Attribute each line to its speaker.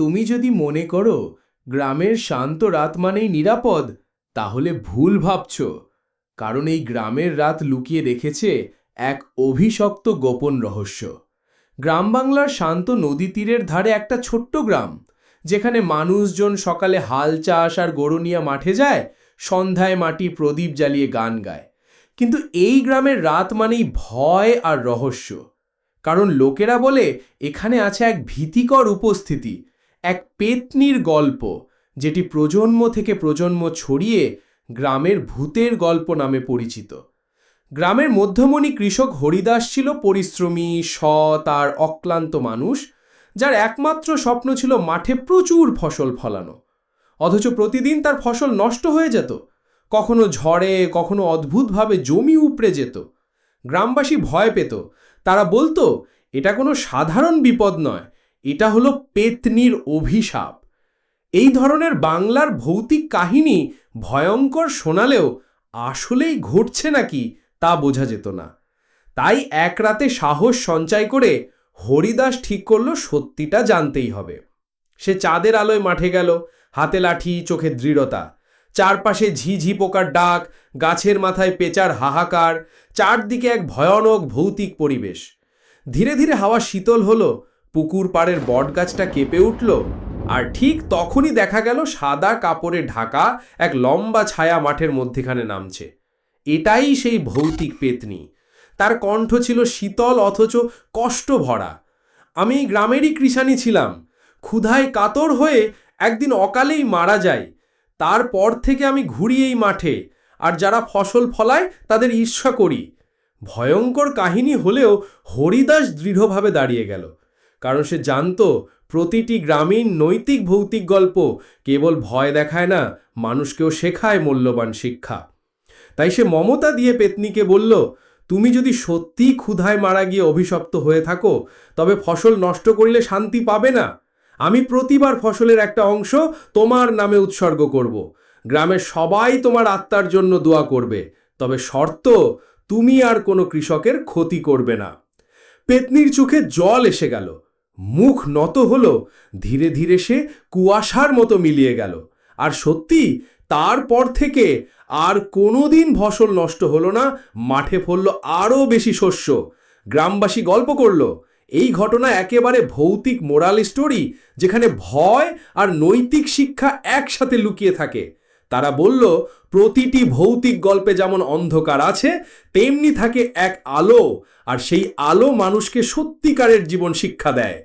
Speaker 1: তুমি যদি মনে করো গ্রামের শান্ত রাত মানেই নিরাপদ, তাহলে ভুল ভাবছ। কারণ এই গ্রামের রাত লুকিয়ে রেখেছে এক অভিশপ্ত গোপন রহস্য। গ্রাম বাংলার শান্ত নদী তীরের ধারে একটা ছোট্ট গ্রাম, যেখানে মানুষজন সকালে হাল চাষ আর গরুনিয়া মাঠে যায়, সন্ধ্যায় মাটি প্রদীপ জ্বালিয়ে গান গায়। কিন্তু এই গ্রামের রাত মানেই ভয় আর রহস্য। কারণ লোকেরা বলে, এখানে আছে এক ভীতিকর উপস্থিতি এক পেতনির গল্প, যেটি প্রজন্ম থেকে প্রজন্ম ছড়িয়ে গ্রামের ভূতের গল্প নামে পরিচিত। গ্রামের মধ্যমণি কৃষক হরিদাস ছিল পরিশ্রমী, সৎ আর অক্লান্ত মানুষ, যার একমাত্র স্বপ্ন ছিল মাঠে প্রচুর ফসল ফলানো। অথচ প্রতিদিন তার ফসল নষ্ট হয়ে যেত, কখনো ঝড়ে, কখনো অদ্ভুতভাবে জমি উপড়ে যেত। গ্রামবাসী ভয় পেত, তারা বলতো, এটা কোনো সাধারণ বিপদ নয় এটা হলো পেতনির অভিশাপ। এই ধরনের বাংলার ভৌতিক কাহিনী ভয়ঙ্কর শোনালেও আসলেই ঘটছে নাকি তা বোঝা যেত না। তাই এক রাতে সাহস সঞ্চয় করে হরিদাস ঠিক করল সত্যিটা জানতেই হবে। সে চাঁদের আলোয় মাঠে গেল, হাতে লাঠি, চোখে দৃঢ়তা। চারপাশে ঝিঝি পোকার ডাক, গাছের মাথায় পেঁচার হাহাকার, চারদিকে এক ভয়ানক ভৌতিক পরিবেশ। ধীরে ধীরে হাওয়া শীতল হলো পুকুর পাড়ের বটগাছটা কেঁপে উঠল আর ঠিক তখনই দেখা গেল সাদা কাপড়ে ঢাকা এক লম্বা ছায়া মাঠের মধ্যেখানে নামছে। এটাই সেই ভৌতিক পেতনি। তার কণ্ঠ ছিল শীতল অথচ কষ্ট ভরা আমি গ্রামেরই কৃষানি ছিলাম। ক্ষুধায় কাতর হয়ে একদিন অকালেই মারা যাই। তারপর থেকে আমি ঘুরি এই মাঠে আর যারা ফসল ফলায় তাদের ঈর্ষা করি। ভয়ঙ্কর কাহিনী হলেও হরিদাস দৃঢ়ভাবে দাঁড়িয়ে গেল। কারণ সে জানতো প্রতিটি গ্রামীণ নৈতিক ভৌতিক গল্প কেবল ভয় দেখায় না, মানুষকেও শেখায় মূল্যবান শিক্ষা। তাই সে মমতা দিয়ে পেতনিকে বলল, তুমি যদি সত্যিই ক্ষুধায় মারা গিয়ে অভিশপ্ত হয়ে থাকো, তবে ফসল নষ্ট করিলে শান্তি পাবে না। আমি প্রতিবার ফসলের একটা অংশ তোমার নামে উৎসর্গ করব। গ্রামের সবাই তোমার আত্মার জন্য দোয়া করবে। তবে শর্ত, তুমি আর কোনো কৃষকের ক্ষতি করবে না। পেতনির চোখে জল এসে গেল। মুখ নত হলো, ধীরে ধীরে সে কুয়াশার মতো মিলিয়ে গেল। আর সত্যি, তারপর থেকে আর কোনোদিন ফসল নষ্ট হলো না, মাঠে ফলল আরও বেশি শস্য। গ্রামবাসী গল্প করল, এই ঘটনা একেবারে ভৌতিক মোরাল স্টোরি, যেখানে ভয় আর নৈতিক শিক্ষা একসাথে লুকিয়ে থাকে। তারা বলল, প্রতিটি ভৌতিক গল্পে যেমন অন্ধকার আছে, তেমনি থাকে এক আলো, আর সেই আলো মানুষকে সত্যিকারের জীবন শিক্ষা দেয়।